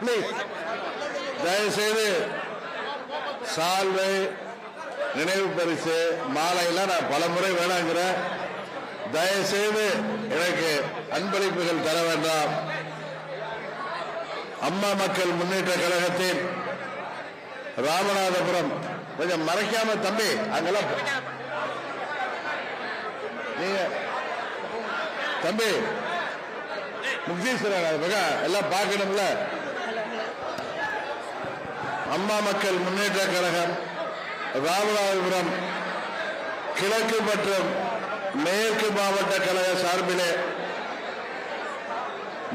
Please தயவுசெய்து சால்வை நினைவு பரிசு மாலையெல்லாம் நான் பல முறை வேணாங்கிறேன். தயவுசெய்து எனக்கு அன்பளிப்புகள் தர வேண்டாம். அம்மா மக்கள் முன்னேற்ற கழகத்தின் ராமநாதபுரம் கொஞ்சம் மறைக்காம தம்பி அங்கெல்லாம் நீங்க தம்பி முக்தீஸ்வரன் அது பக்கம். எல்லாம் பார்க்கணும்ல? அம்மா மக்கள் முன்னேற்ற கழகம் ராமநாதபுரம் கிழக்கு மற்றும் மேற்கு மாவட்ட கழக சார்பிலே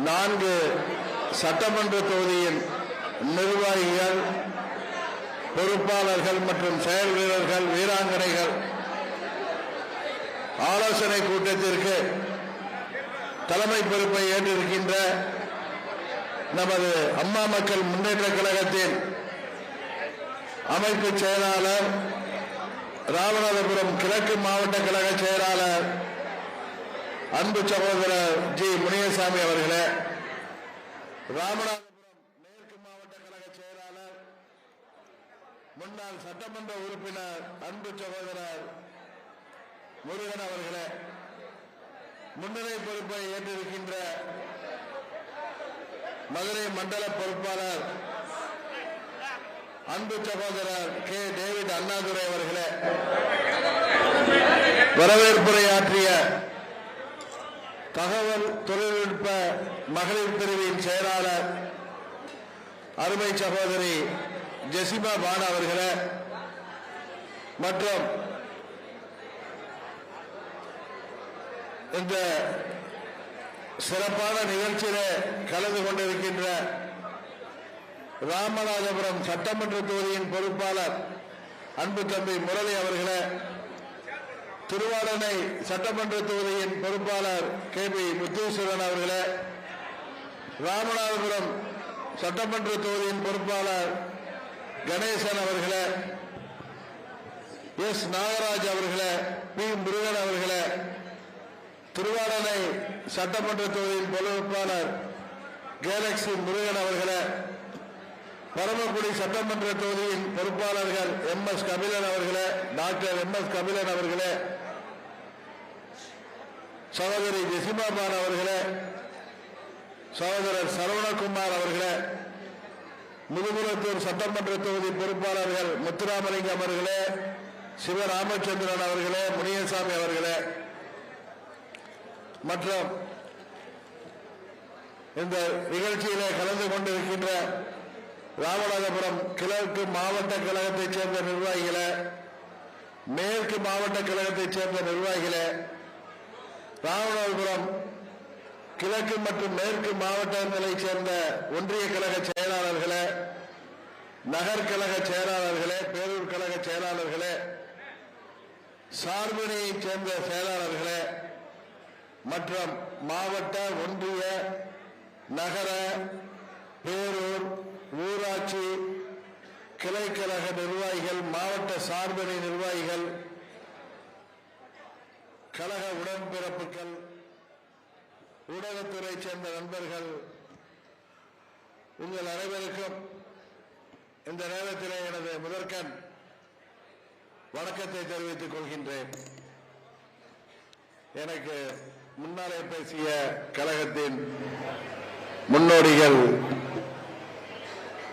நான்கு சட்டமன்ற தொகுதியின் நிர்வாகிகள் பொறுப்பாளர்கள் மற்றும் செயல் வீரர்கள் வீராங்கனைகள் ஆலோசனை கூட்டத்திற்கு தலைமை பொறுப்பை ஏற்றிருக்கின்ற நமது அம்மா மக்கள் முன்னேற்ற கழகத்தின் அமைப்பு செயலாளர் ராமநாதபுரம் கிழக்கு மாவட்ட கழக செயலாளர் அன்பு சகோதரர் ஜி முனியசாமி அவர்களே ராமநாதபுரம் மேற்கு மாவட்ட கழக செயலாளர் முன்னாள் சட்டமன்ற உறுப்பினர் அன்பு சகோதரர் முருகன் அவர்களே முன்னிலை பொறுப்பை ஏற்றிருக்கின்ற மதுரை மண்டல பொறுப்பாளர் அன்பு சகோதரர் கே டேவிட் அண்ணாதுரை அவர்களே வரவேற்புரையாற்றிய தகவல் தொழில்நுட்ப மகளிர் பிரிவின் செயலாளர் அருமை சகோதரி ஜெசிமா பானா அவர்களே மற்றும் இந்த சிறப்பான நிகழ்ச்சியில கலந்து கொண்டிருக்கின்ற ராமநாதபுரம் சட்டமன்ற தொகுதியின் பொறுப்பாளர் அன்பு தம்பி முரளி அவர்களை திருவாரணை சட்டமன்ற தொகுதியின் பொறுப்பாளர் கே பி முத்தீஸ்வரன் அவர்களே ராமநாதபுரம் சட்டமன்ற தொகுதியின் பொறுப்பாளர் கணேசன் அவர்களே எஸ் நாகராஜ் அவர்களே பி முருகன் அவர்களே திருவாடனை சட்டமன்ற தொகுதியின் பொதுவேட்பாளர் கேலக்சி முருகன் அவர்களை பரமக்குடி சட்டமன்ற தொகுதியின் பொறுப்பாளர்கள் எம் எஸ் கபிலன் அவர்களே டாக்டர் எம் எஸ் கபிலன் அவர்களே சகோதரி ஜெசிமாபான் அவர்களே சகோதரர் சரவணகுமார் அவர்களே முதுகுலத்தூர் சட்டமன்ற தொகுதி பொறுப்பாளர்கள் முத்துராமலிங்கம் அவர்களே சிவராமச்சந்திரன் அவர்களே முனியசாமி அவர்களே மற்றும் இந்த நிகழ்ச்சியிலே கலந்து கொண்டிருக்கின்ற ராமநாதபுரம் கிழக்கு மாவட்ட கழகத்தைச் சேர்ந்த நிர்வாகிகளே மேற்கு மாவட்ட கழகத்தைச் சேர்ந்த நிர்வாகிகளே ராமநாதபுரம் கிழக்கு மற்றும் மேற்கு மாவட்டங்களைச் சேர்ந்த ஒன்றிய கழக செயலாளர்களே நகர்கழக செயலாளர்களே பேரூர் கழக செயலாளர்களே சார்பினையைச் சேர்ந்த செயலாளர்களே மற்றும் மாவட்ட ஒன்றிய நகர பேரூர் ஊராட்சி கிளைக்கழக நிர்வாகிகள் மாவட்ட சார்பணி நிர்வாகிகள் கழக உடன்பிறப்புகள் ஊடகத்துறை சேர்ந்த நண்பர்கள் உங்கள் அனைவருக்கும் இந்த நேரத்திலே எனது முதற்கண் வணக்கத்தை தெரிவித்துக் கொள்கின்றேன். எனக்கு முன்னாலே பேசிய கழகத்தின் முன்னோடிகள்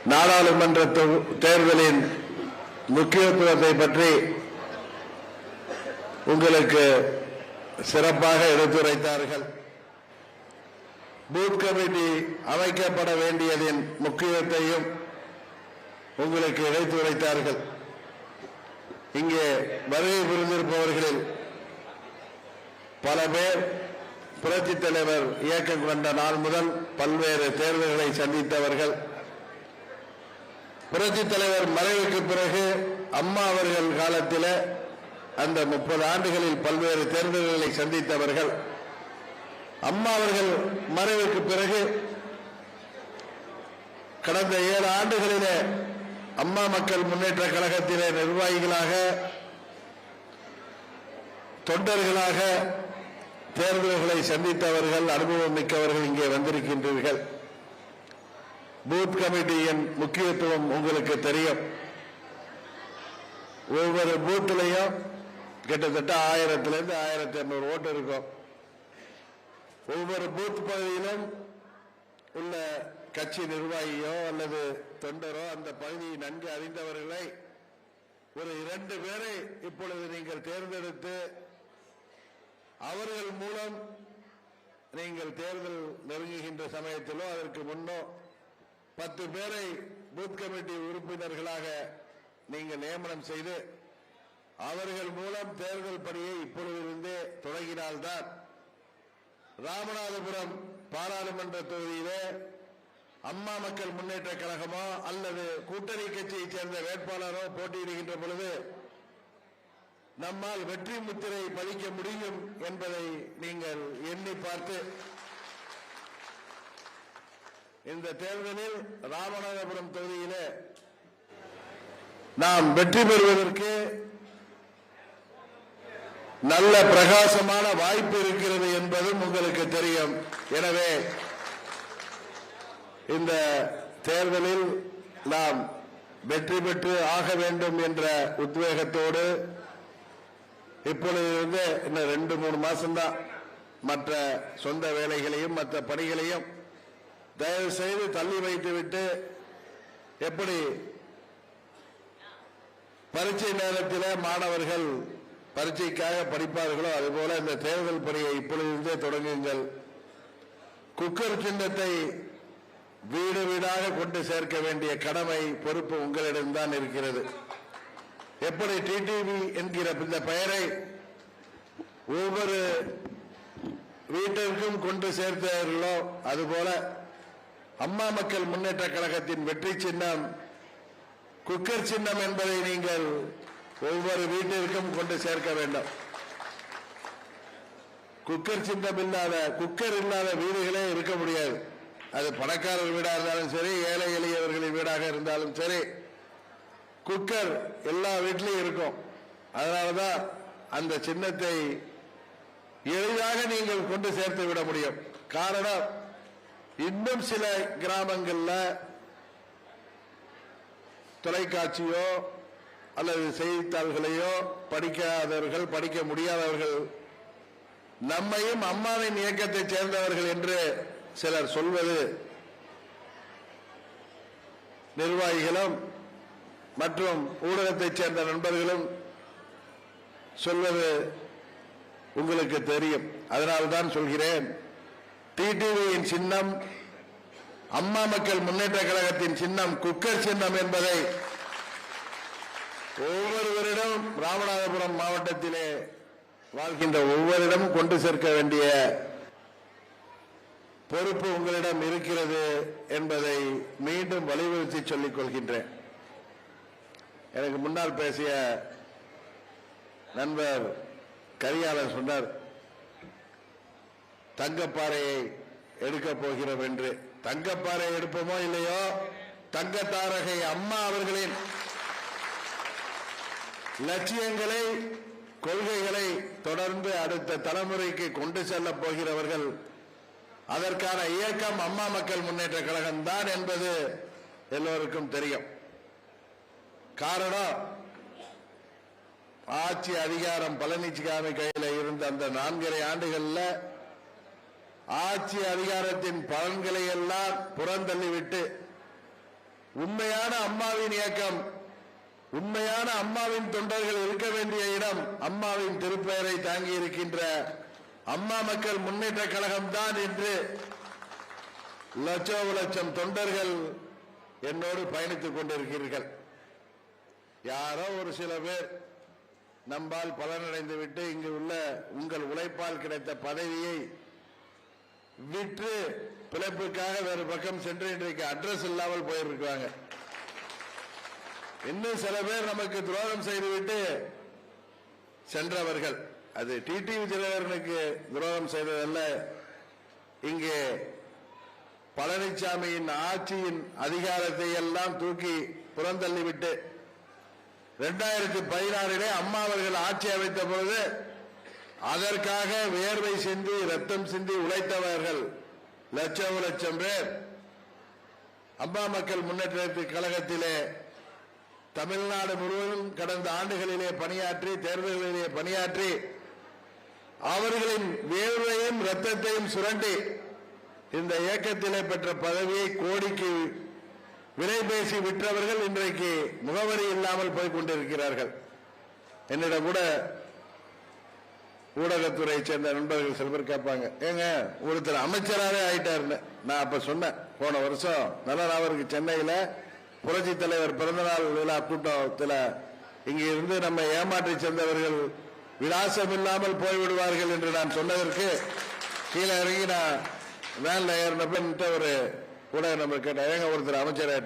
நாடாளுமன்ற தொ- தேர்தலின் முக்கியத்துவத்தை பற்றி உங்களுக்கு சிறப்பாக எடுத்துரைத்தார்கள். பூத் கமிட்டி அமைக்கப்பட வேண்டியதின் முக்கியத்தையும் உங்களுக்கு எடுத்துரைத்தார்கள். இங்கே வருகை புரிந்திருப்பவர்களில் பல பேர் புரட்சித் தலைவர் இயக்கம் கொண்ட நாள் முதல் பல்வேறு தேர்தல்களை சந்தித்தவர்கள். புரட்சித் தலைவர் மறைவுக்கு பிறகு அம்மா அவர்கள் காலத்தில் அந்த முப்பது ஆண்டுகளில் பல்வேறு தேர்தல்களை சந்தித்தவர்கள். அம்மா அவர்கள் மறைவுக்கு பிறகு கடந்த ஏழு ஆண்டுகளிலே அம்மா மக்கள் முன்னேற்ற கழகத்திலே நிர்வாகிகளாக தொண்டர்களாக தேர்தல்களை சந்தித்தவர்கள் அனுபவம் மிக்கவர்கள் இங்கே வந்திருக்கின்றீர்கள். பூத் கமிட்டியின் முக்கியத்துவம் உங்களுக்கு தெரியும். ஒவ்வொரு பூத்திலையும் கிட்டத்தட்ட ஆயிரத்திலிருந்து ஆயிரத்தி இருநூறு ஓட்டு இருக்கும். ஒவ்வொரு பூத் பகுதியிலும் உள்ள கட்சி நிர்வாகியோ அல்லது தொண்டரோ அந்த பகுதியை நன்கு அறிந்தவர்களை ஒரு இரண்டு பேரை இப்பொழுது நீங்கள் தேர்ந்தெடுத்து அவர்கள் மூலம் நீங்கள் தேர்தல் நெருங்குகின்ற சமயத்திலோ அதற்கு முன்னோ பத்து பேரை பூத் கமிட்டி உறுப்பினர்களாக நீங்கள் நியமனம் செய்து அவர்கள் மூலம் தேர்தல் பணியை இப்பொழுதிலிருந்தே தொடங்கினால்தான் ராமநாதபுரம் பாராளுமன்ற தொகுதியிலே அம்மா மக்கள் முன்னேற்ற கழகமோ அல்லது கூட்டணி கட்சியைச் சேர்ந்த வேட்பாளரோ போட்டியிடுகின்ற பொழுது நம்மால் வெற்றி முத்திரை பதிக்க முடியும் என்பதை நீங்கள் எண்ணி பார்த்து இந்த தேர்தலில் ராமநாதபுரம் தொகுதியில நாம் வெற்றி பெறுவதற்கு நல்ல பிரகாசமான வாய்ப்பு இருக்கிறது என்பதும் உங்களுக்கு தெரியும். எனவே இந்த தேர்தலில் நாம் வெற்றி பெற்று ஆக வேண்டும் என்ற உத்வேகத்தோடு இப்பொழுது இன்னும் ரெண்டு மூணு மாசம்தான் மற்ற சொந்த வேலைகளையும் மற்ற பணிகளையும் தயவு செய்து தள்ளி வைத்துவிட்டு எப்படி பரீட்சை நேரத்தில் மாணவர்கள் பரீட்சைக்காக படிப்பார்களோ அதுபோல இந்த தேர்தல் பணியை இப்பொழுதிருந்தே தொடங்குங்கள். குக்கர் சின்னத்தை வீடு வீடாக கொண்டு சேர்க்க வேண்டிய கடமை பொறுப்பு உங்களிடம்தான் இருக்கிறது. எப்படி டிடிவி என்கிற இந்த பெயரை ஒவ்வொரு வீட்டிற்கும் கொண்டு சேர்த்தார்களோ அதுபோல அம்மா மக்கள் முன்னேற்ற கழகத்தின் வெற்றி சின்னம் குக்கர் சின்னம் என்பதை நீங்கள் ஒவ்வொரு வீட்டிற்கும் கொண்டு சேர்க்க வேண்டும். குக்கர் சின்னம் இல்லாத குக்கர் இல்லாத வீடுகளே இருக்க முடியாது. அது பணக்காரர் வீடாக இருந்தாலும் சரி ஏழை எளியவர்களின் வீடாக இருந்தாலும் சரி குக்கர் எல்லா வீட்லயும் இருக்கும். அதனாலதான் அந்த சின்னத்தை எளிதாக நீங்கள் கொண்டு சேர்த்து விட முடியும். காரணம் இன்னும் சில கிராமங்கள்ல தொலைக்காட்சியோ அல்லது செய்தித்தாள்களையோ படிக்காதவர்கள் படிக்க முடியாதவர்கள் நம்மையும் அம்மாவின் இயக்கத்தைச் சேர்ந்தவர்கள் என்று சிலர் சொல்வது நிர்வாகிகளும் மற்றும் ஊடகத்தைச் சேர்ந்த நண்பர்களும் சொல்வது உங்களுக்கு தெரியும். அதனால்தான் சொல்கிறேன் டிடிவியின் சின்னம் அம்மா மக்கள் முன்னேற்ற கழகத்தின் சின்னம் குக்கர் சின்னம் என்பதை ஒவ்வொருவரிடம் ராமநாதபுரம் மாவட்டத்திலே வாழ்கின்ற ஒவ்வொருடமும் கொண்டு சேர்க்க வேண்டிய பொறுப்பு உங்களிடம் இருக்கிறது என்பதை மீண்டும் வலியுறுத்தி சொல்லிக் கொள்கின்றேன். எனக்கு முன்னால் பேசிய நண்பர் கரியாளர் சொன்னார் தங்கப்பாறையை எடுக்கப் போகிறோம் என்று. தங்கப்பாறை எடுப்போமோ இல்லையோ? தங்கத்தாரகை அம்மா அவர்களின் லட்சியங்களை கொள்கைகளை தொடர்ந்து அடுத்த தலைமுறைக்கு கொண்டு செல்லப் போகிறவர்கள் அதற்கான இயக்கம் அம்மா மக்கள் முன்னேற்ற கழகம் தான் என்பது எல்லோருக்கும் தெரியும். காரணம் ஆட்சி அதிகாரம் பழனிசாமி கையில் இருந்த அந்த நான்கரை ஆண்டுகள்ல ஆட்சி அதிகாரத்தின் பலன்களை எல்லாம் புறந்தள்ளிவிட்டு உண்மையான அம்மாவின் இயக்கம் உண்மையான அம்மாவின் தொண்டர்கள் இருக்க வேண்டிய இடம் அம்மாவின் திருப்பெயரை தாங்கி இருக்கின்ற அம்மா மக்கள் முன்னேற்ற கழகம் தான் என்று லட்சோ லட்சம் தொண்டர்கள் என்னோடு பயணித்துக் கொண்டிருக்கிறீர்கள். யாரோ ஒரு சில பேர் நம்பால் பலனடைந்து விட்டு இங்கு உள்ள உங்கள் உழைப்பால் கிடைத்த பதவியை விற்று பிழைப்புக்காக வேறு பக்கம் சென்று இன்றைக்கு அட்ரஸ் இல்லாமல் போயிருக்காங்க இன்னும் சில பேர் நமக்கு துரோகம் செய்துவிட்டு சென்றவர்கள். அது டிடி விஜயவரனுக்கு துரோகம் செய்ததல்ல. இங்கே பழனிசாமியின் ஆட்சியின் அதிகாரத்தை எல்லாம் தூக்கி புறந்தள்ளிவிட்டு இரண்டாயிரத்தி பதினாறிலே அம்மா அவர்கள் ஆட்சி அமைத்த பொழுது அதற்காக வியர்வை சிந்தி ரத்தம் சிந்தி உழைத்தவர்கள் லட்சம் லட்சம் பேர். அம்மா மக்கள் முன்னேற்ற கழகத்திலே தமிழ்நாடு முழுவதும் கடந்த ஆண்டுகளிலே பணியாற்றி தேர்தல்களிலே பணியாற்றி அவர்களின் வேர்வையும் ரத்தத்தையும் சுரண்டி இந்த இயக்கத்திலே பெற்ற பதவியை கோடிக்கு விலை பேசி விற்றவர்கள் இன்றைக்கு முகவரி இல்லாமல் போய் கொண்டிருக்கிறார்கள். என்னிடம் கூட ஊடகத்துறையை சேர்ந்த நண்பர்கள் சில பேர் கேட்பாங்க ஏங்க ஒருத்தர் அமைச்சராகவே ஆயிட்டாருன்னு. நான் அப்ப சொன்னேன் போன வருஷம் நல்ல அவருக்கு சென்னையில புரட்சி தலைவர் பிறந்தநாள் விழா கூட்டத்தில் இங்க இருந்து நம்ம ஏமாற்றி சென்றவர்கள் விலாசம் இல்லாமல் போய்விடுவார்கள் என்று நான் சொன்னதற்கு கீழே இறங்கி நான் வேன்ல ஏறினப்ப ஒரு கூட நம்ம கேட்டேன் ஏங்க ஒருத்தர் அமைச்சர்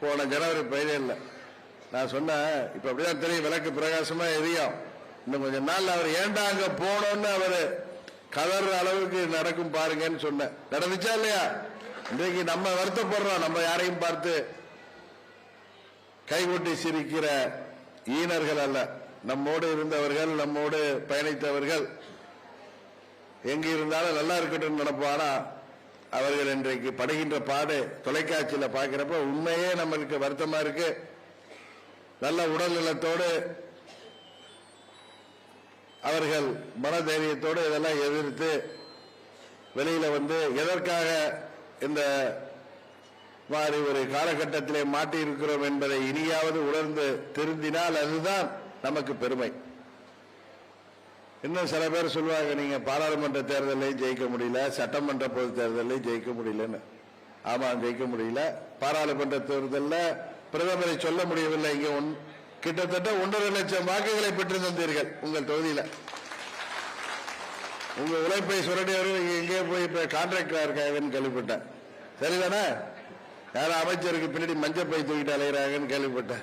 போன ஜனவரி பதினேழுல. நான் சொன்னேன் இப்ப அப்படிதான் தெரியும் விளக்கு பிரகாசமா எரியும். இன்னும் கொஞ்ச நாள் அவர் ஏன்டா அங்க போனோம்னு அவர் கதற அளவுக்கு நடக்கும் பாருங்கன்னு சொன்னேன். நடந்துச்சா இல்லையா? இன்றைக்கு நம்ம வருத்தப்படுறோம் நம்ம யாரையும் பார்த்து. கைகொட்டி சிரிக்கிற ஈனர்கள் அல்ல. நம்மோடு இருந்தவர்கள் நம்மோடு பயணித்தவர்கள். எங்க இருந்தாலும் நல்லா இருக்கட்டும் நினைப்போம். ஆனா அவர்கள் இன்றைக்கு படுகின்ற பாடு தொலைக்காட்சியில் பார்க்கிறப்ப உண்மையே நம்மளுக்கு வருத்தமா இருக்கு. நல்ல உடல் நலத்தோடு அவர்கள் மனதைரியத்தோடு இதெல்லாம் எதிர்த்து வெளியில வந்து எதற்காக இந்த மாதிரி ஒரு காலகட்டத்திலே மாட்டியிருக்கிறோம் என்பதை இனியாவது உணர்ந்து திருந்தினால் அதுதான் நமக்கு பெருமை. இன்னும் சில பேர் சொல்லுவாங்க நீங்க பாராளுமன்ற தேர்தலையும் ஜெயிக்க முடியல சட்டமன்ற பொது தேர்தலையும் ஜெயிக்க முடியலன்னு. ஆமா ஜெயிக்க முடியல. பாராளுமன்ற தேர்தலில் பிரதமரை சொல்ல முடியவில்லை. இங்க ஒன்- கிட்டத்தட்ட ஒன்றரை லட்சம் வாக்குகளை பெற்று தந்தீர்கள் உங்கள் தொகுதியில. உங்க உழைப்பை சுரண்டியவர்கள் இங்க எங்கேயோ போய் இப்ப கான்ட்ராக்டரா இருக்காங்கன்னு கேள்விப்பட்டேன். சரிதானே? யாரும் அமைச்சருக்கு பின்னாடி மஞ்சள் பை தூக்கிட்டு அலைகிறாங்கன்னு கேள்விப்பட்டேன்.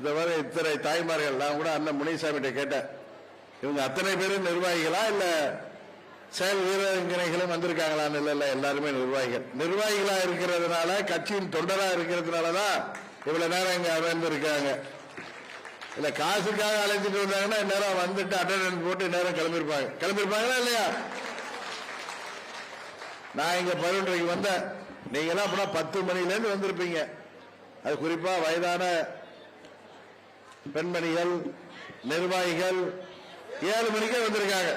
இந்த மாதிரி இத்தனை தாய்மார்கள் நான் கூட அண்ணன் முனிசாமிகிட்ட கேட்டேன். இவங்க அத்தனை பேரும் நிர்வாகிகளா இல்ல செயல் வீரர்களும் வந்திருக்காங்களான்னு இல்ல இல்ல எல்லாருமே நிர்வாகிகள். நிர்வாகிகளா இருக்கிறதுனால கட்சியின் தொண்டரா இருக்கிறதுனால தான் இவ்வளவு நேரம் இங்க அமர்ந்திருக்காங்க. இல்ல காசுக்காக அழைச்சிட்டு வந்தாங்கன்னா நேரம் வந்துட்டு அட்டண்டன்ஸ் போட்டு நேரம் கிளம்பிருப்பாங்க. கிளம்பிருப்பாங்களா இல்லையா? நான் இங்க பதினொன்றைக்கு வந்தேன். நீங்க எல்லாம் அப்படின்னா பத்து மணில இருந்து வந்திருப்பீங்க. அது குறிப்பா வயதான பெண்மணிகள் நிர்வாகிகள் ஏழு மணிக்கே வந்திருக்காங்க.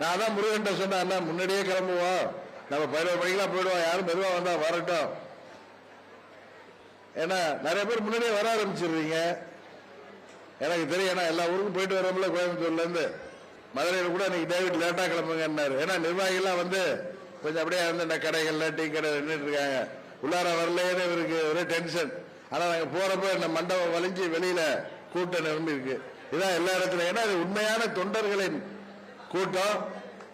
நான் தான் முருகன் சொன்னேன் முன்னாடியே கிளம்புவோம். நம்ம பதினோரு மணிக்கெல்லாம் போயிடுவோம். யாரும் மெதுவா வந்தா வரட்டும். ஏன்னா நிறைய பேர் முன்னாடியே வர ஆரம்பிச்சிருவீங்க எனக்கு தெரியும் ஏன்னா எல்லா ஊருக்கும் போயிட்டு வரோம்ல கோயம்புத்தூர்ல இருந்து கூட இன்னைக்கு டேவிட் லேட்டா கிளம்புங்கன்னாரு. ஏன்னா நிர்வாகிகள்லாம் வந்து கொஞ்சம் அப்படியே வந்து இந்த கடைகள்ல டீ கடை நின்றுட்டு இருக்காங்க. உள்ளார வரலையே இவருக்கு ஒரே டென்ஷன் ஆனா நாங்க போறப்ப இந்த மண்டபம் வலிஞ்சு வெளியில கூட்டம் நிரம்பி இருக்கு இதான் எல்லா இடத்துல. ஏன்னா அது உண்மையான தொண்டர்களின் கூட்டம்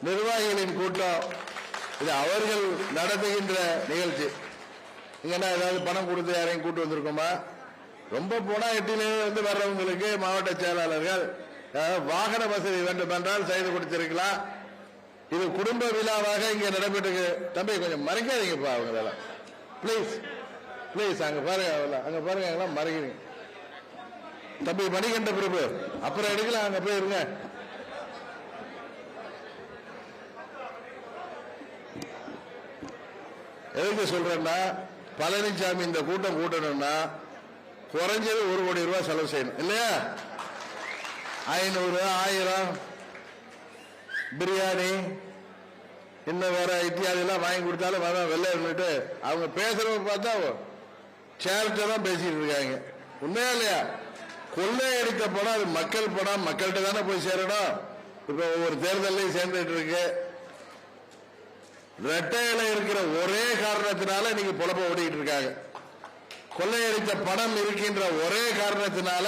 நிர்வாகிகளின் கூட்டம். இது அவர்கள் நடத்துகின்ற நிகழ்ச்சி. இங்கன்னா ஏதாவது பணம் கொடுத்து யாரையும் கூட்டு வந்திருக்கோமா? ரொம்ப போனா எட்டிலே வந்து வர்றவங்களுக்கு மாவட்ட செயலாளர்கள் வாகன வசதி வேண்டும் என்றால் செய்து கொடுத்திருக்கலாம். இது குடும்ப விழாவாக இங்க நடைபெற்று தம்பி கொஞ்சம் மறைக்காதீங்கப்பா அவங்களெல்லாம் ப்ளீஸ் ப்ளீஸ் அங்க பாருங்க அங்க பாருங்க எல்லாம் மறைக்கிறீங்க. தம்பி மணிகண்ட பிரபு அப்புறம் எடுக்கலாம் அங்க போய் இருங்க. எதுக்கு சொல்றேன்னா பழனிசாமி இந்த கூட்டம் கூட்டணும்னா குறைஞ்சது ஒரு கோடி ரூபாய் செலவு செய்யணும். இல்லையா? ஐநூறு ஆயிரம் பிரியாணி இன்னும் வேற இத்தியாதிலாம் வாங்கி கொடுத்தாலும் வர வெளில இருந்துட்டு அவங்க பேசுறவங்க பார்த்தா சேரத்தை தான் பேசிட்டு இருக்காங்க. உண்மையா இல்லையா? கொள்ளையடித்த படம் அது மக்கள் படம் மக்கள்கிட்ட தானே போய் சேரணும்? இப்ப ஒவ்வொரு தேர்தலையும் சேர்ந்துட்டு இருக்கு. ரெட்டையில இருக்கிற ஒரே காரணத்தினால இன்னைக்கு புலப்ப ஓடிக்கிட்டு இருக்காங்க. கொள்ளையடித்த பணம் இருக்கின்ற ஒரே காரணத்தினால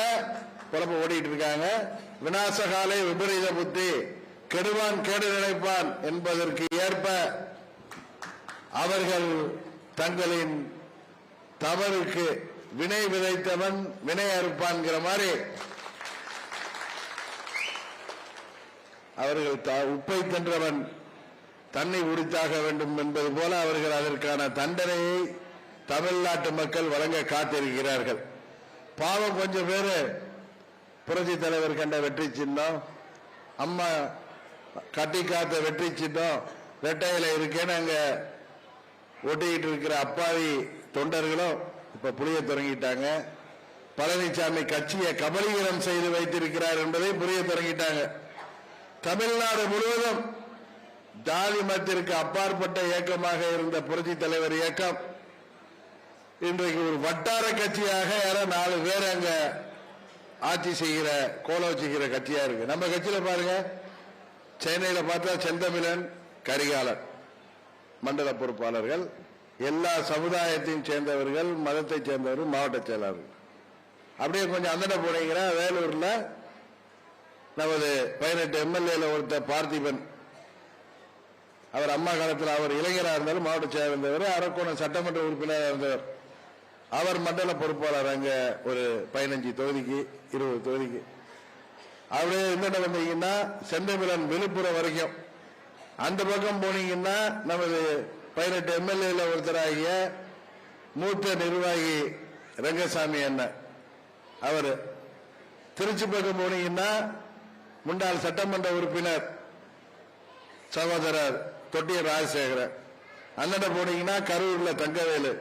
புலப்ப ஓடிக்கிட்டு இருக்காங்க. விநாசகாலை விபரீத புத்தி கெடுவான் கேடு நினைப்பான் என்பதற்கு ஏற்ப அவர்கள் தங்களின் தவறுக்கு வினை விதைத்தவன் வினை அறுப்பான்கிற மாதிரி. அவர்கள் உப்பை தின்றவன் தன்னை உரித்தாக வேண்டும் என்பது போல அவர்கள் அதற்கான தண்டனையை தமிழ்நாட்டு மக்கள் வழங்க காத்திருக்கிறார்கள். பாவம் கொஞ்சம் பேரு புரட்சி தலைவர் கண்ட வெற்றி சின்னம் அம்மா கட்டி காத்த வெற்றி சின்னம் ரெட்டையில இருக்கேன்னு அங்க ஒட்டிக்கிட்டு இருக்கிற அப்பாவி தொண்டர்களும் இப்ப புரிய தொடங்கிட்டாங்க. பழனிசாமி கட்சியை கபலீகரம் செய்து வைத்திருக்கிறார் என்பதை புரிய தொடங்கிட்டாங்க. தமிழ்நாடு முழுவதும் ஜாதி மதத்திற்கு அப்பாற்பட்ட இயக்கமாக இருந்த புரட்சி தலைவர் இயக்கம் இன்றைக்கு ஒரு வட்டார கட்சியாக யாரோ நாலு பேர் அங்க ஆட்சி செய்கிற கோலோச்சிக்கிற கட்சியா இருக்கு. நம்ம கட்சியில பாருங்க. சென்னையில பார்த்தா செந்தமிழன் கரிகாலன் மண்டல பொறுப்பாளர்கள் எல்லா சமுதாயத்தையும் சேர்ந்தவர்கள் மதத்தை சேர்ந்தவர்கள் மாவட்ட செயலாளர்கள். அப்படியே கொஞ்சம் அந்தட போனீங்கன்னா வேலூர்ல நமது பதினெட்டு எம்எல்ஏல ஒருத்தர் பார்த்திபன். அவர் அம்மா காலத்தில் அவர் இளைஞராக இருந்தாலும் மாவட்ட செயலர் இருந்தவர் அரக்கோணம் சட்டமன்ற உறுப்பினராக இருந்தவர். அவர் மண்டல பொறுப்பாளர் அங்க ஒரு பதினஞ்சு தொகுதிக்கு இருபது தொகுதிக்கு. அப்படியே என்னென்ன வந்தீங்கன்னா செந்தமிழன் விழுப்புரம் வரைக்கும். அந்த பக்கம் போனீங்கன்னா நமது பதினெட்டு எம்எல்ஏல ஒருத்தராகிய மூத்த நிர்வாகி ரங்கசாமி அண்ணன். அவர் திருச்சி பக்கம் போனீங்கன்னா முன்னாள் சட்டமன்ற உறுப்பினர் சகோதரர் தொட்டிய ராஜசேகரன். அண்ணன் போனீங்கன்னா கரூர்ல தங்கவேலு.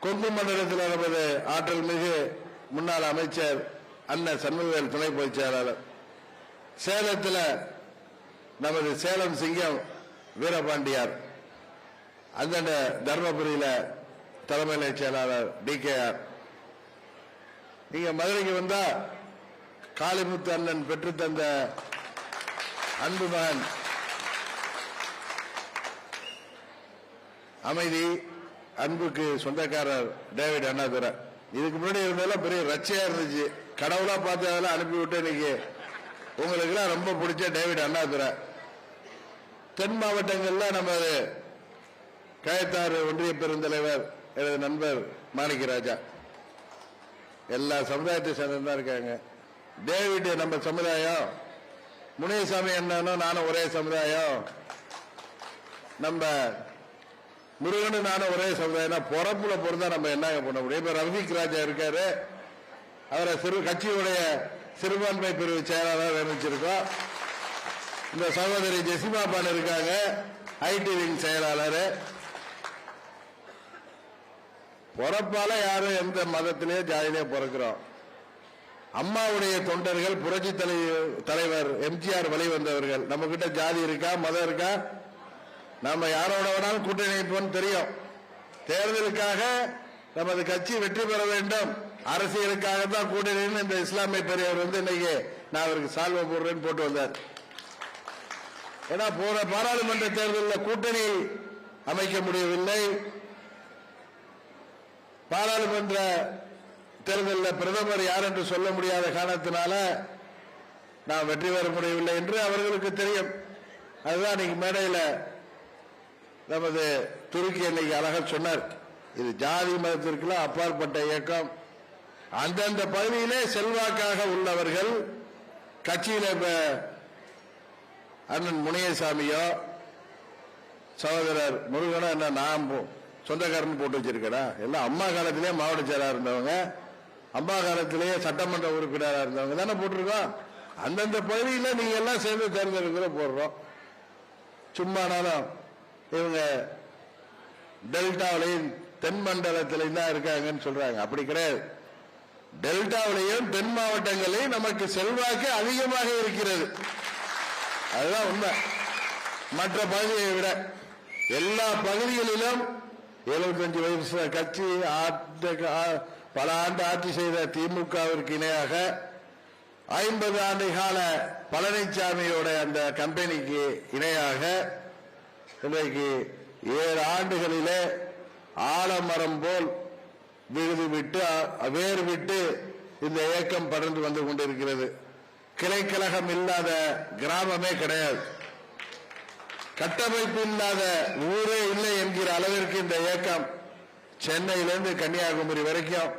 கொங்கு மண்டலத்தில் நமது ஆற்றல் மிகு முன்னாள் அமைச்சர் அண்ணன் சண்முகவேல் துணை பொதுச் செயலாளர். சேலத்தில் நமது சேலம் சிங்கம் வீரபாண்டியார். அந்தந்த தர்மபுரியில தலைமை செயலாளர் டி கே ஆர் நீங்க மதுரைக்கு வந்தா காளிமுத்து அண்ணன் பெற்றுத்தந்த அன்பு மகன் அமைதி அன்புக்கு சொந்தக்காரர் டேவிட் அண்ணாதுரை. இதுக்கு முன்னாடி இருந்ததெல்லாம் பெரிய ரச்சையா இருந்துச்சு. கடவுளா பார்த்து அதெல்லாம் அனுப்பி இன்னைக்கு உங்களுக்கு எல்லாம் ரொம்ப பிடிச்ச டேவிட் அண்ணாதுரை. தென் மாவட்டங்கள்ல நம்ம கயத்தாறு ஒன்றிய பெருந்தலைவர் எனது நண்பர் மாணிக்கராஜா எல்லா சமுதாயத்தை சேர்ந்தா இருக்காங்க. டேவிட் நம்ம சமுதாயம் முனியசாமி என்னன்னு நானும் ஒரே சமுதாயம். நம்ம முருகனு நானும் ஒரே சமுதாயம். பொறப்புல பொருந்தா நம்ம என்னங்க பண்ண முடியும்? இப்ப ரவிக் ராஜா இருக்காரு. அவரை சிறு கட்சியுடைய சிறுபான்மை பிரிவு செயலாளர் நியமிச்சிருக்கோம். இந்த சகோதரி ஜெசிமா பான் இருக்காங்க. ஐடி விங் செயலாளர். பிறப்பால யாரும் எந்த மதத்திலேயே ஜாதியிலே பிறக்கிறோம்? அம்மாவுடைய தொண்டர்கள் புரட்சி தலை- தலைவர் எம்ஜிஆர் வழி வந்தவர்கள் நம்ம கிட்ட ஜாதி இருக்கா மதம் இருக்கா? நம்ம யாரோட வேணாலும் கூட்டணி வைப்போம்னு தெரியும். தேர்தலுக்காக நமது கட்சி வெற்றி பெற வேண்டும். அரசியலுக்காக தான் கூட்டணின்னு இந்த இஸ்லாமிய பெரியவர் வந்து இன்னைக்கு நான் அவருக்கு சால்வ போடுறேன்னு போட்டு வந்தார். ஏன்னா போற பாராளுமன்ற தேர்தலில் கூட்டணி அமைக்க முடியவில்லை. பாராளுமன்ற தேர்தலில் பிரதமர் யார் என்று சொல்ல முடியாத காரணத்தினால நான் வெற்றி பெற முடியவில்லை என்று அவர்களுக்கு தெரியும். அதுதான் இன்னைக்கு மேடையில் நமது துருக்கி இன்னைக்கு அழக சொன்னார். இது ஜாதி மதத்திற்குலாம் அப்பாற்பட்ட இயக்கம். அந்தந்த பகுதியிலே செல்வாக்காக உள்ளவர்கள் கட்சியில் அண்ணன் முனியசாமியோ சகோதரர் முருகனோ என்ன நான் சொந்தக்காரன் போட்டு வச்சிருக்கடா. எல்லாம் அம்மா காலத்திலேயே மாவட்ட செயலாளர் இருந்தவங்க அம்மா காலத்திலேயே சட்டமன்ற உறுப்பினராக இருந்தவங்க தானே போட்டிருக்கோம். அந்தந்த பகுதியில் நீங்க எல்லாம் சேர்ந்து தேர்ந்தெடுக்கிற போடுறோம். சும்மானாலும் இவங்க டெல்டாவிலையும் தென் மண்டலத்திலையும் தான் இருக்காங்கன்னு சொல்றாங்க. அப்படி கிடையாது. டெல்டாவிலையும் தென் மாவட்டங்களையும் நமக்கு செல்வாக்கு அதிகமாக இருக்கிறது. அதுதான் உண்மை. மற்ற பகுதியை விட எல்லா பகுதிகளிலும் 75 வயசு கட்சி பல ஆண்டு ஆட்சி செய்த திமுகவிற்கு இணையாக ஐம்பது ஆண்டு கால பழனிசாமியோட அந்த கம்பெனிக்கு இணையாக இன்றைக்கு ஏழு ஆண்டுகளிலே ஆலமரம் போல் விருது விட்டு வேறு வேர் விட்டு இந்த இயக்கம் படர்ந்து வந்து கொண்டிருக்கிறது. கிளைக்கழகம் இல்லாத கிராமமே கிடையாது. கட்டமைப்பு இல்லாத ஊரே இல்லை என்கிற அளவிற்கு இந்த இயக்கம் சென்னையிலிருந்து கன்னியாகுமரி வரைக்கும்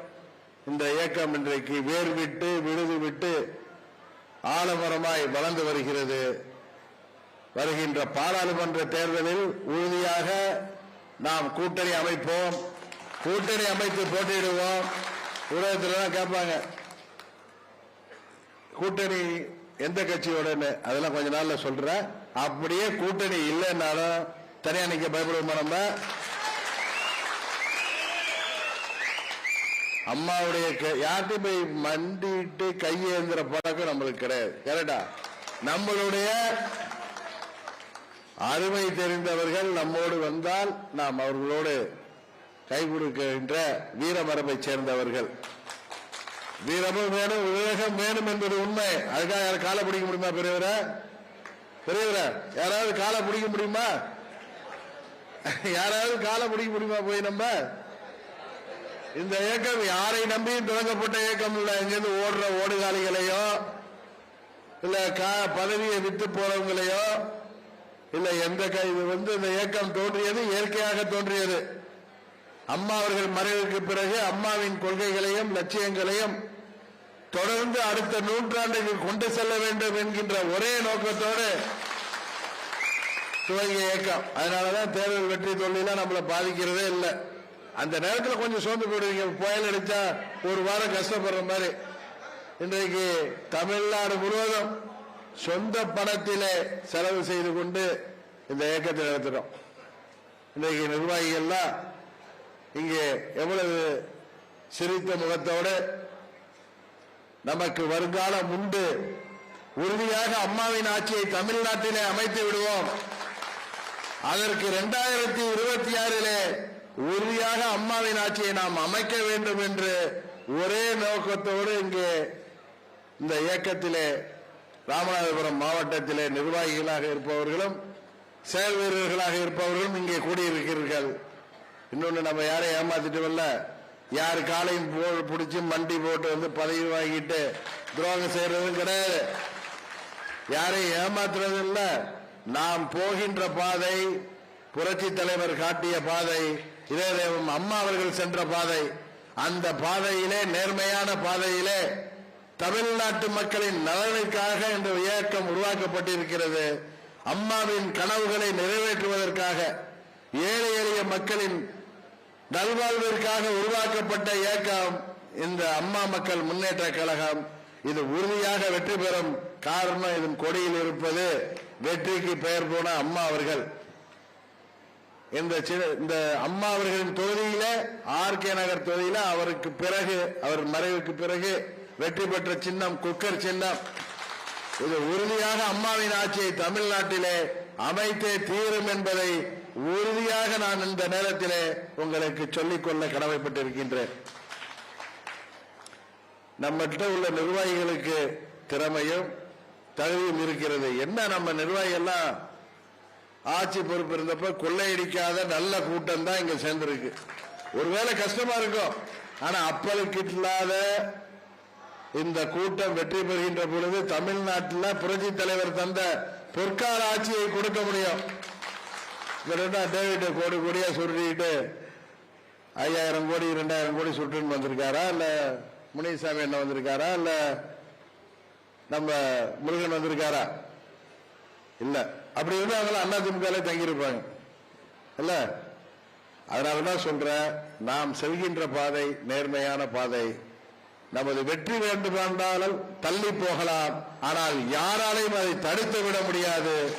இந்த இயக்கம் இன்றைக்கு வேர் விட்டு விழுது விட்டு ஆலமரமாய் வளர்ந்து வருகிறது. வருகின்ற பாராளுமன்ற தேர்தலில் உறுதியாக நாம் கூட்டணி அமைப்போம். கூட்டணி அமைத்து போட்டியிடுவோம். உலகத்தில் கேட்பாங்க கூட்டணி எந்த கட்சியோடன்னு? அதெல்லாம் கொஞ்ச நாள்ல சொல்றேன். அப்படியே கூட்டணி இல்லைன்னாலும் தனியா நிக்க பயப்படுவோமா நம்ம? அம்மாவுடைய யார்கிட்டையும் போய் மண்டிட்டு கையேந்திர பழக்கம் நம்மளுக்கு கிடையாது. கரெக்டா நம்மளுடைய அருமை தெரிந்தவர்கள் நம்மோடு வந்தால் நாம் அவர்களோடு கை கொடுக்கின்ற வீரமரபை சேர்ந்தவர்கள். வீரமும் வேணும் விவேகம் வேணும் என்பது உண்மை. அதுக்காக யாரும் காலை பிடிக்க முடியுமா பெரியவரை? பெரியவரை யாராவது காலை பிடிக்க முடியுமா? யாராவது காலை பிடிக்க முடியுமா போய் நம்ம? இந்த இயக்கம் யாரை நம்பியும் தொடங்கப்பட்ட இயக்கம் இல்ல. இங்கிருந்து ஓடுற ஓடுகாலிகளையோ இல்ல கா- பதவியை விட்டு போறவங்களையோ இல்ல எந்த இது வந்து இந்த இயக்கம் தோன்றியது இயற்கையாக தோன்றியது. அம்மா அவர்கள் மறைவுக்கு பிறகு அம்மாவின் கொள்கைகளையும் லட்சியங்களையும் தொடர்ந்து அடுத்த நூற்றாண்டுக்கு கொண்டு செல்ல வேண்டும் என்கின்ற ஒரே நோக்கத்தோடு துவங்கிய இயக்கம். அதனாலதான் தேர்தல் வெற்றி தோல்வியெல்லாம் நம்மளை பாதிக்கிறதே இல்லை. அந்த நேரத்தில் கொஞ்சம் சோர்ந்து போடுவீங்க புயல் அடிச்சா ஒரு வாரம் கஷ்டப்படுற மாதிரி. இன்றைக்கு தமிழ்நாடு முழுவதும் சொந்த பணத்திலே செலவு செய்து கொண்டு இந்த இயக்கத்தை நடத்துறோம் இன்றைக்கு நிர்வாகிகள்லாம் இங்கே எவ்வளவு சிரித்த முகத்தோடு நமக்கு வருங்காலம் உண்டு உறுதியாக அம்மாவின் ஆட்சியை தமிழ்நாட்டிலே அமைத்து விடுவோம். அதற்கு இரண்டாயிரத்தி இருபத்தி ஆறிலே உறுதியாக அம்மாவின் ஆட்சியை நாம் அமைக்க வேண்டும் என்று ஒரே நோக்கத்தோடு இங்கே இந்த இயக்கத்திலே ராமநாதபுரம் மாவட்டத்திலே நிர்வாகிகளாக இருப்பவர்களும் செயல் வீரர்களாக இருப்பவர்களும் இங்கே கூடியிருக்கிறீர்கள். இன்னொன்று நம்ம யாரையும் வரல யார் காலையும் பிடிச்சி மண்டி போட்டு வந்து பதவி வாங்கிட்டு துரோகம் செய்யறதும் கிடையாது. யாரையும் ஏமாத்துறது இல்லை நாம் போகின்ற பாதை புரட்சி தலைவர் காட்டிய பாதை இதே அம்மா அவர்கள் சென்ற பாதை அந்த பாதையிலே நேர்மையான பாதையிலே தமிழ்நாட்டு மக்களின் நலனுக்காக இந்த இயக்கம் உருவாக்கப்பட்டிருக்கிறது. அம்மாவின் கனவுகளை நிறைவேற்றுவதற்காக ஏழை எளிய மக்களின் நல்வாழ்விற்காக உருவாக்கப்பட்ட இயக்கம் இந்த அம்மா மக்கள் முன்னேற்ற கழகம். இது உறுதியாக வெற்றி பெறும் காரணம் இதன் கொடியில் இருப்பது வெற்றிக்கு பெயர் போன அம்மா அவர்கள். இந்த இந்த அம்மா அவர்களின் தொகுதியில ஆர்கே நகர் தொகுதியில அவருக்கு பிறகு அவர் மறைவுக்கு பிறகு வெற்றி பெற்ற சின்னம் குக்கர் சின்னம். இது உறுதியாக அம்மாவின் ஆட்சியை தமிழ்நாட்டிலே அமைத்தே தீரும் என்பதை உறுதியாக நான் இந்த நேரத்திலே உங்களுக்கு சொல்லிக்கொள்ள கடமைப்பட்டிருக்கின்றேன். நம்மகிட்ட உள்ள நிர்வாகிகளுக்கு திறமையும் தகுதியும் இருக்கிறது. என்ன நம்ம நிர்வாகிகள்லாம் ஆட்சி பொறுப்பு இருந்தப்ப கொள்ளையடிக்காத நல்ல கூட்டம் தான் இங்க சேர்ந்திருக்கு. ஒருவேளை கஷ்டமா இருக்கும். ஆனா அப்பலுக்கு இல்லாத இந்த கூட்டம் வெற்றி பெறுகின்ற பொழுது தமிழ்நாட்டில் புரட்சி தலைவர் தந்த பொற்கால ஆட்சியை கொடுக்க முடியும். இந்த ரெண்டா கோடி கோடியா சுருட்டிட்டு ஐயாயிரம் கோடி ரெண்டாயிரம் கோடி சுட்டுன்னு வந்திருக்காரா? இல்ல முனிசாமி என்ன வந்திருக்காரா? இல்ல நம்ம முருகன் வந்திருக்காரா? இல்ல. அப்படி இருந்தா அவங்களாம் அண்ணா திமுக தங்கியிருப்பாங்க. இல்ல? அதனாலதான் சொல்கிறேன் நாம் செல்கின்ற பாதை நேர்மையான பாதை. நமது வெற்றி வேண்டுமென்றாலும் தள்ளி போகலாம். ஆனால் யாராலையும் அதை தடுத்து விட முடியாது.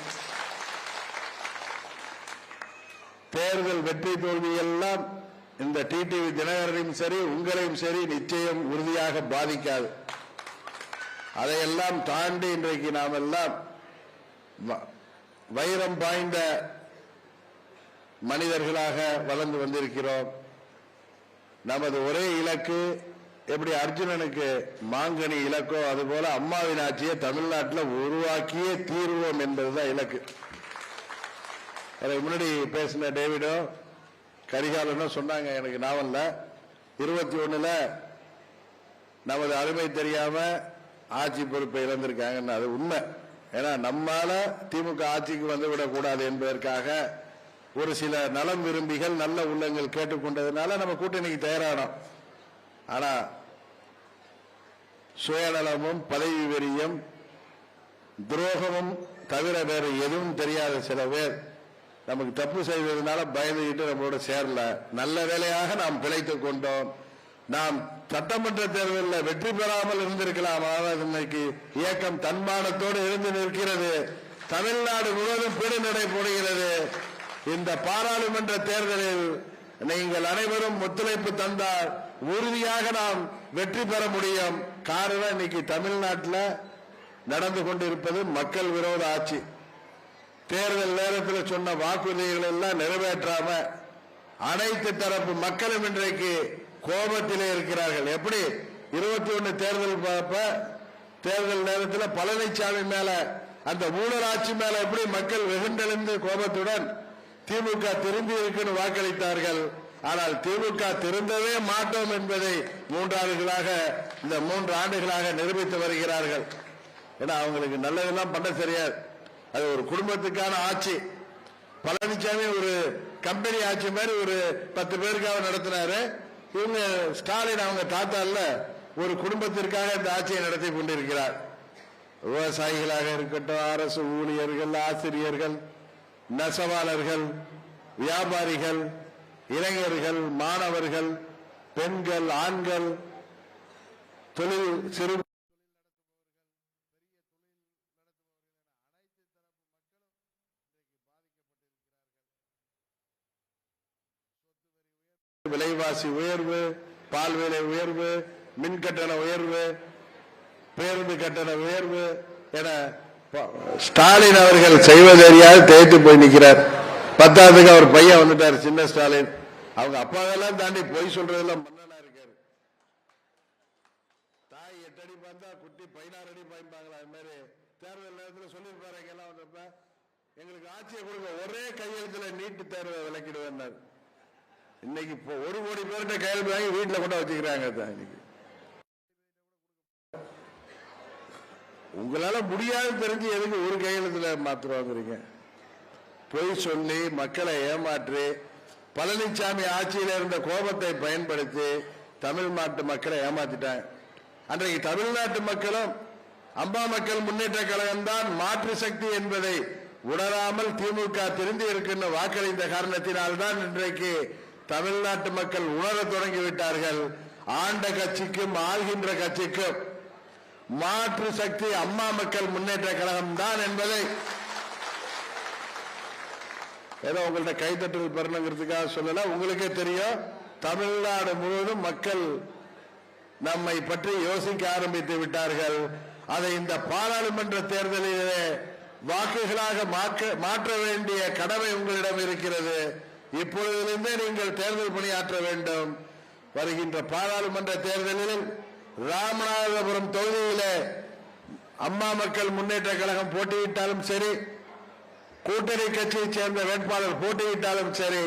தேர்தல் வெற்றி தோல்வி எல்லாம் இந்த டிடிவி தினகரனையும் சரி உங்களையும் சரி நிச்சயம் உறுதியாக பாதிக்காது. அதையெல்லாம் தாண்டி இன்றைக்கு நாம் எல்லாம் வ- வைரம் பாய்ந்த மனிதர்களாக வளர்ந்து வந்திருக்கிறோம். நமது ஒரே இலக்கு எப்படி அர்ஜுனனுக்கு மாங்கனி இலக்கோ அதுபோல அம்மாவின் ஆட்சியை தமிழ்நாட்டில் உருவாக்கியே தீர்வோம் என்பதுதான் இலக்கு. அதுக்கு முன்னாடி பேசின டேவிடோ கரிகாலனும் சொன்னாங்க எனக்கு நாவல்ல. இருபத்தி ஒண்ணுல நமது அருமை தெரியாம ஆட்சி பொறுப்பை இழந்திருக்காங்கன்னு அது உண்மை. ஏன்னா நம்மால திமுக ஆட்சிக்கு வந்து விடக்கூடாது என்பதற்காக ஒரு சில நலம் விரும்பிகள் நல்ல உள்ளங்கள் கேட்டுக்கொண்டதுனால நம்ம கூட்டணிக்கு தயாரானோம். ஆனா சுயநலமும் பதவி வெறியும் துரோகமும் தவிர வேறு எதுவும் தெரியாத சில பேர் நமக்கு தப்பு செய்ததுனால பயந்துகிட்டு நம்மளோட சேரல. நல்ல வேலையாக நாம் பிழைத்துக் கொண்டோம். நாம் சட்டமன்ற தேர்தலில் வெற்றி பெறாமல் இருந்திருக்கலாம். ஆனால் இன்னைக்கு இயக்கம் தன்மானத்தோடு இருந்து நிற்கிறது. தமிழ்நாடு முழுவதும் பெருநடை போடுகிறது. இந்த பாராளுமன்ற தேர்தலில் நீங்கள் அனைவரும் ஒத்துழைப்பு தந்தால் உறுதியாக நாம் வெற்றி பெற முடியும். காரணம் இன்னைக்கு தமிழ்நாட்டில் நடந்து கொண்டிருப்பது மக்கள் விரோத ஆட்சி. தேர்தல் நேரத்தில் சொன்ன வாக்குறுதிகள் எல்லாம் நிறைவேற்றாம அனைத்து தரப்பு மக்களும் இன்றைக்கு கோபத்திலே இருக்கிறார்கள். எப்படி? இருபத்தி ஒன்னு தேர்தல் தேர்தல் நேரத்தில் பழனிசாமி மேல அந்த ஊழலாட்சி மேல எப்படி மக்கள் வெகுண்டெழுந்து கோபத்துடன் திமுக திரும்பி இருக்குன்னு வாக்களித்தார்கள். ஆனால் திமுக திருந்தவே மாட்டோம் என்பதை மூன்றாண்டுகளாக இந்த மூன்று ஆண்டுகளாக நிரூபித்து வருகிறார்கள். ஏன்னா அவங்களுக்கு நல்லதெல்லாம் பண்ண தெரியாது. அது ஒரு குடும்பத்துக்கான ஆட்சி. பழனிசாமி ஒரு கம்பெனி ஆட்சி மாதிரி ஒரு பத்து பேருக்காக நடத்தினாரு. இவங்க ஸ்டாலின் அவங்க தாத்தா இல்ல ஒரு குடும்பத்திற்காக இந்த ஆட்சியை நடத்தி கொண்டிருக்கிறார். விவசாயிகளாக இருக்கட்டும் அரசு ஊழியர்கள் ஆசிரியர்கள் நெசவாளர்கள் வியாபாரிகள் இளைஞர்கள் மாணவர்கள் பெண்கள் ஆண்கள் தொழில் சிறு விலைவாசி உயர்வு பால் விலை உயர்வு மின் கட்டண உயர்வு பேருந்து கட்டண உயர்வு என ஸ்டாலின் அவர்கள் செய்வதறியாது தேய்த்து போய் நிற்கிறார் பத்தாவதுக்கு அவர் பையன் வந்துட்டார் சின்ன ஸ்டாலின். அவங்க அப்பாவெல்லாம் தாண்டி போய் சொல்றதெல்லாம் மன்னனா இருக்காரு. தாய் எட்டு அடி பார்த்தா குட்டி பதினாறு அடி பாய்ப்பாங்களா அது மாதிரி தேர்தல் நேரத்தில் சொல்லியிருப்பாரு வந்தப்ப. எங்களுக்கு ஆட்சியை கொடுங்க ஒரே கையெழுத்துல நீட்டு தேர்வை விலக்கிடுவேன்னாரு இன்னைக்கு இப்போ ஒரு கோடி பேர்கிட்ட கையெழுத்து வாங்கி வீட்டில் கூட வச்சுக்கிறாங்க தான் இன்னைக்கு. உங்களால முடியாது தெரிஞ்சு எதுக்கு ஒரு கையெழுத்துல மாத்துறோங்கிறீங்க. பொய் சொல்லி மக்களை ஏமாற்றி பழனிசாமி ஆட்சியில் இருந்த கோபத்தை பயன்படுத்தி தமிழ் நாட்டு மக்களை ஏமாத்திட்டாங்க. அன்றைக்கு தமிழ்நாட்டு மக்களும் அம்பா மக்கள் முன்னேற்ற கழகம் தான் மாற்று சக்தி என்பதை உணராமல் திமுக திருந்தி இருக்கின்ற வாக்களித்த காரணத்தினால்தான் இன்றைக்கு தமிழ்நாட்டு மக்கள் உணர தொடங்கிவிட்டார்கள். ஆண்ட கட்சிக்கும் ஆள்கின்ற கட்சிக்கும் மாற்று சக்தி அம்மா மக்கள் முன்னேற்ற கழகம் தான் என்பதை ஏதோ உங்கள்ட்ட கைத்தட்டல் பெறணுங்கிறதுக்காக சொல்லல. உங்களுக்கே தெரியும் தமிழ்நாடு முழுவதும் மக்கள் நம்மை பற்றி யோசிக்க ஆரம்பித்து விட்டார்கள். அதை இந்த பாராளுமன்ற தேர்தலிலே வாக்குகளாக மாற்ற- மாற்ற வேண்டிய கடமை உங்களிடம் இருக்கிறது. இப்பொழுதிலிருந்தே நீங்கள் தேர்தல் பணியாற்ற வேண்டும். வருகின்ற பாராளுமன்ற தேர்தலில் ராமநாதபுரம் தொகுதியிலே அம்மா மக்கள் முன்னேற்ற கழகம் போட்டியிட்டாலும் சரி கூட்டணி கட்சியைச் சேர்ந்த வேட்பாளர் போட்டியிட்டாலும் சரி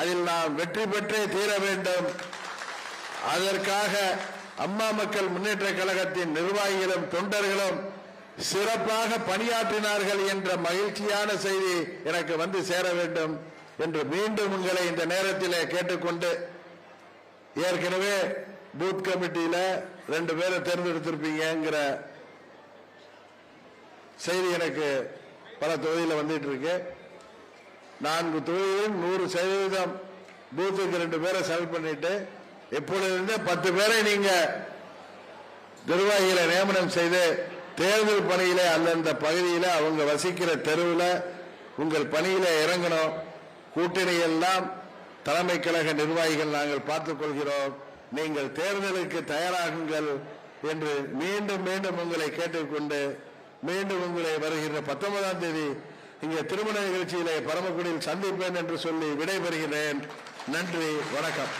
அதில் நாம் வெற்றி பெற்றே தீர வேண்டும். அதற்காக அம்மா மக்கள் முன்னேற்ற கழகத்தின் நிர்வாகிகளும் தொண்டர்களும் சிறப்பாக பணியாற்றினார்கள் என்ற மகிழ்ச்சியான செய்தி எனக்கு வந்து சேர வேண்டும். என்று மீண்டும் உங்களை இந்த நேரத்தில் கேட்டுக்கொண்டு ஏற்கனவே பூத் கமிட்டியில ரெண்டு பேரை தேர்ந்தெடுத்திருப்பீங்கிற செய்தி எனக்கு பல தொகுதியில் வந்துட்டு இருக்கு. நான்கு தொகுதிகளும் நூறு சதவீதம் பூத்துக்கு ரெண்டு பேரை செலக்ட் பண்ணிட்டு இப்பொழுது பத்து பேரை நீங்க நிர்வாகிகளை நியமனம் செய்து தேர்தல் பணியில அந்தந்த பகுதியில் அவங்க வசிக்கிற தெருவில் உங்கள் பணியில இறங்கணும். கூட்டணி எல்லாம் தலைமை கழக நிர்வாகிகள் நாங்கள் பார்த்துக் கொள்கிறோம். நீங்கள் தேர்தலுக்கு தயாராகுங்கள் என்று மீண்டும் மீண்டும் உங்களை கேட்டுக்கொண்டு மீண்டும் உங்களை வருகிற பத்தொன்பதாம் தேதி இங்கே திருமண நிகழ்ச்சியிலே பரமக்குடியில் சந்திப்பேன் என்று சொல்லி விடைபெறுகிறேன். நன்றி வணக்கம்.